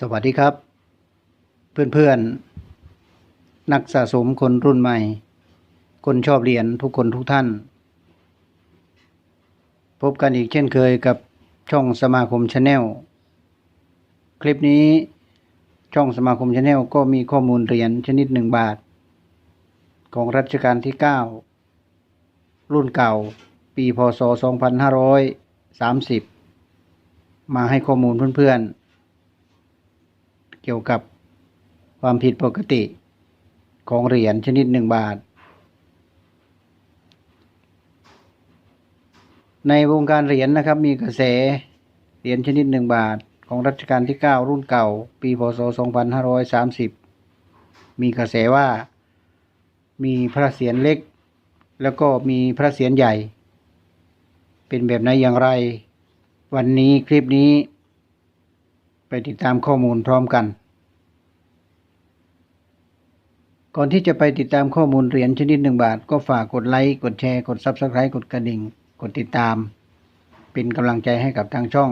สวัสดีครับ เพื่อนๆ นักสะสมคนรุ่นใหม่ คนชอบเรียนทุกคนทุกท่าน พบกันอีกเช่นเคยกับช่องสมาคมชาแนลคลิปนี้ช่องสมาคมชาแนลก็มีข้อมูลเหรียญชนิดหนึ่งบาท ของรัชกาลที่ 9 รุ่นเก่า ปีพศ 2530 มาให้ข้อมูลเพื่อนๆ เกี่ยวกับความผิดปกติของเหรียญชนิดหนึ่งบาท ในวงการเหรียญนะครับมีกระแสเหรียญชนิดหนึ่งบาทของรัชกาลที่ 9 รุ่นเก่า ปีพศ 2530 มีกระแสว่า มีพระเศียรเล็ก แล้วก็มีพระเศียรใหญ่ เป็นแบบไหนอย่างไร วันนี้คลิปนี้ ไปติดตามข้อมูลพร้อมกัน ก่อนที่จะไปติดตามข้อมูลเหรียญชนิดหนึ่งบาท ก็ฝากกดไลค์ กดแชร์ กด Subscribe กดกระดิ่ง กดติดตาม เป็นกำลังใจให้กับทางช่อง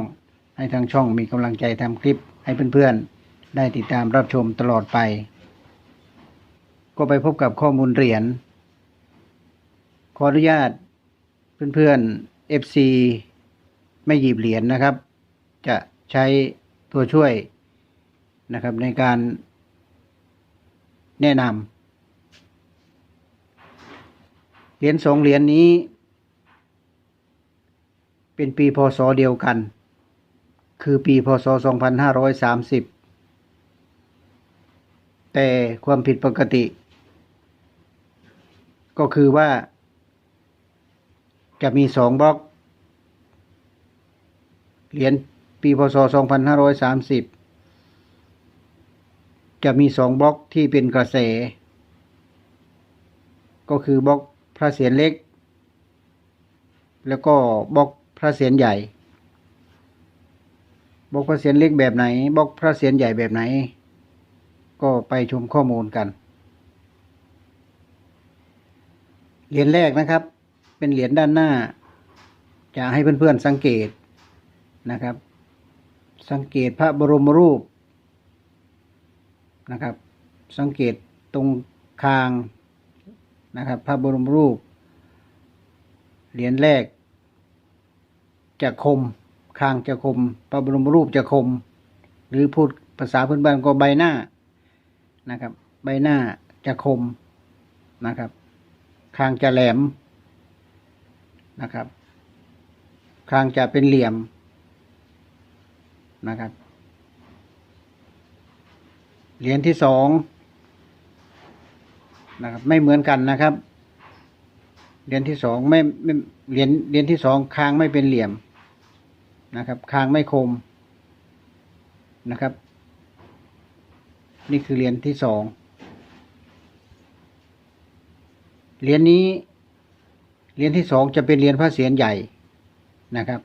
ให้ทางช่องมีกำลังใจทำคลิปให้เพื่อนๆ ได้ติดตามรับชมตลอดไป ก็ไปพบกับข้อมูลเหรียญ ขออนุญาตเพื่อนๆ FC ไม่หยิบเหรียญนะครับ จะใช้ตัวช่วยนะครับในการแนะนำ เหรียญสองเหรียญนี้ เป็นปีพศเดียวกัน คือปีพศ 2530 แต่ความผิดปกติ ก็คือว่า จะมีสองบล็อกเหรียญปีพศ 2530 จะมีสองบล็อกที่เป็นกระแส ก็คือบล็อก พระเศียรเล็ก แล้วก็บล็อกพระเศียรใหญ่บล็อกพระเศียรเล็กแบบไหนบล็อกพระเศียรใหญ่แบบไหน ก็ไปชมข้อมูลกัน เหรียญแรกนะครับ เป็นเหรียญด้านหน้า จะให้เพื่อนๆสังเกตนะครับ สังเกตพระบรมรูปนะครับ สังเกตตรงคาง นะครับ พระบรมรูป เหรียญแรกจะคม คางจะคม พระบรมรูปจะคม หรือพูดภาษาพื้นบ้านก็ใบหน้านะครับ ใบหน้าจะคมนะครับ คางจะแหลมนะครับ คางจะเป็นเหลี่ยมนะครับ เหรียญที่สอง นะครับ ไม่เหมือนกันนะครับเหรียญที่สองไม่ไม่เหรียญเหรียญที่สองคางไม่เป็นเหลี่ยมนะครับ คางไม่คมนะครับ นี่คือเหรียญที่สองเหรียญนี้เหรียญที่สองจะเป็นเหรียญพระเศียรใหญ่นะครับ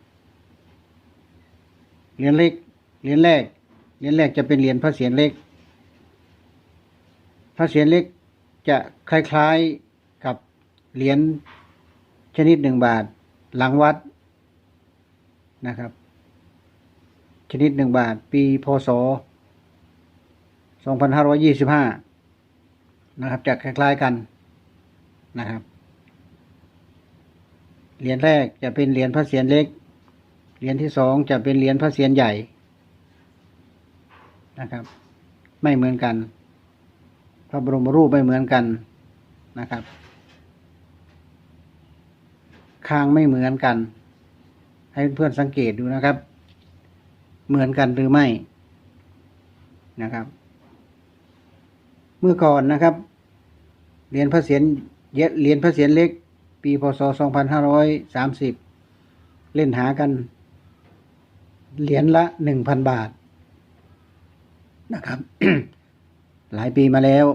เหรียญเล็กเหรียญแรกเหรียญแรกจะเป็นเหรียญพระเศียรเล็ก พระเศียรเล็ก จะคล้ายๆกับเหรียญชนิดหนึ่งบาท หลังวัดนะครับ ชนิดหนึ่งบาท ปีพศ 2525 นะครับ จะคล้ายๆกันนะครับเหรียญแรกจะเป็นเหรียญพระเศียรเล็ก เหรียญที่สองจะเป็นเหรียญพระเศียรใหญ่นะครับ ไม่เหมือนกัน พระบรมรูปไม่เหมือนกันนะครับ คางไม่เหมือนกัน ให้เพื่อนสังเกตดูนะครับ เหมือนกันหรือไม่นะครับ เมื่อก่อนนะครับเหรียญพระเศียรเยเหรียญพระเศียรเล็ก ปีพศ 2530 เล่นหากัน เหรียญละ 1,000 บาทนะครับ หลายปีมาแล้ว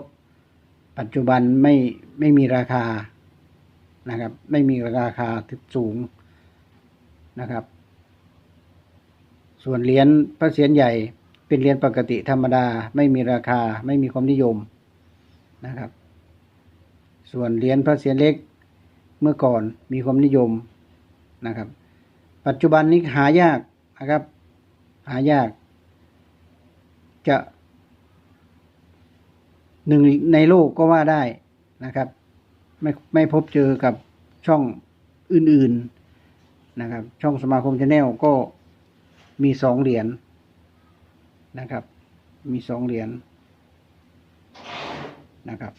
ปัจจุบันไม่ไม่มีราคานะครับ ไม่มีราคาสูงนะครับ ส่วนเหรียญพระเศียรใหญ่เป็นเหรียญปกติธรรมดา ไม่มีราคาไม่มีความนิยมนะครับ ส่วนเหรียญพระเศียรเล็กเมื่อก่อนมีความนิยมนะครับ ปัจจุบันนี้หายากนะครับ หายาก จะ หนึ่งในโลกก็ว่าได้นะครับ ไม่ไม่พบเจอกับช่องอื่นๆนะครับ ช่องสมาคมชาแนลก็มีสองเหรียญนะครับ มีสองเหรียญนะครับ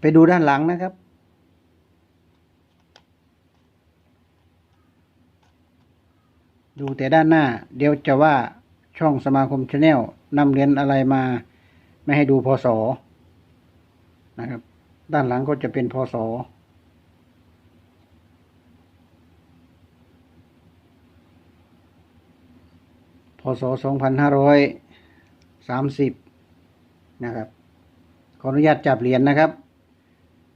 ไปดูด้านหลังนะครับ ดูแต่ด้านหน้า เดี๋ยวจะว่าช่องสมาคมชาแนลนำเหรียญอะไรมา ไม่ให้ดูพศนะครับ ด้านหลังก็จะเป็นพศพศสองพันห้าร้อยสามสิบนะครับ ขออนุญาตจับเหรียญนะครับ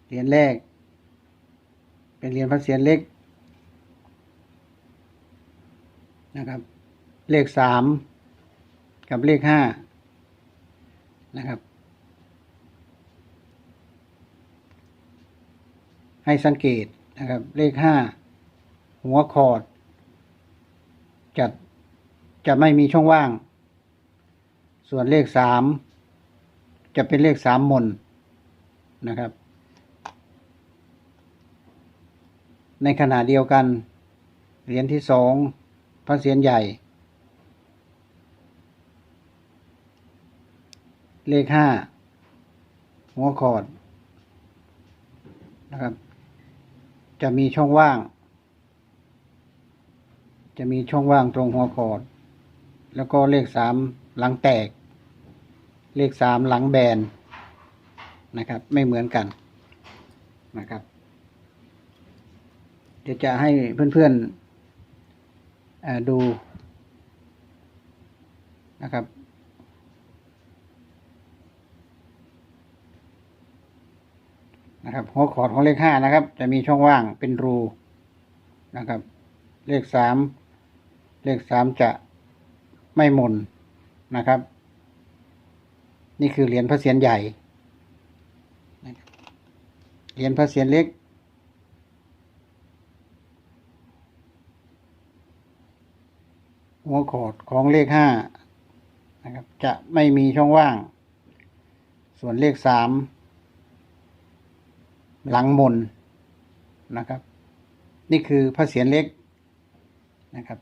เหรียญแรก เป็นเหรียญพระเศียรเล็ก นะครับ เลขสามกับเลขห้านะครับ ให้สังเกตนะครับ เลขห้าหัวคอร์ดจะจะไม่มีช่องว่าง ส่วนเลขสามจะเป็นเลขสามมนนะครับ ในขณะเดียวกัน เหรียญที่สอง พระเศียรใหญ่ เลขห้าหัวคอดนะครับ จะมีช่องว่าง จะมีช่องว่างตรงหัวคอด แล้วก็เลขสามหลังแตก เลขสามหลังแบนนะครับ ไม่เหมือนกันนะครับเดี๋ยวจะให้เพื่อนๆเอ่อ ดูนะครับนะครับหัวขอดของเลขห้านะครับ จะมีช่องว่างเป็นรูนะครับ เลขสามเลขสามจะไม่หมุนนะครับ นี่คือเหรียญพระเศียรใหญ่เหรียญพระเศียรเล็ก หัวโขดของเลขห้านะครับ จะไม่มีช่องว่าง ส่วนเลขสามหลังมนนะครับ นี่คือพระเศียรเล็กนะครับ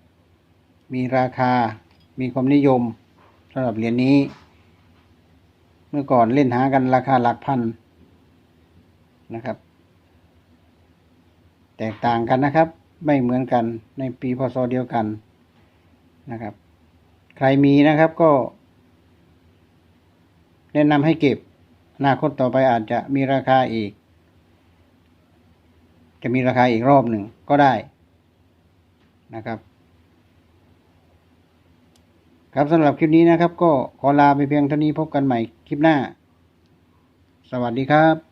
มีราคามีความนิยมสำหรับเหรียญนี้ เมื่อก่อนเล่นหากันราคาหลักพันนะครับ แตกต่างกันนะครับ ไม่เหมือนกันในปีพศเดียวกัน นะครับ ใครมีนะครับก็ แนะนำให้เก็บอนาคตต่อไปอาจจะมีราคาอีก จะมีราคาอีกรอบหนึ่งก็ได้นะครับ ครับสำหรับคลิปนี้นะครับ ก็ขอลาไปเพียงเท่านี้พบกันใหม่คลิปหน้า สวัสดีครับ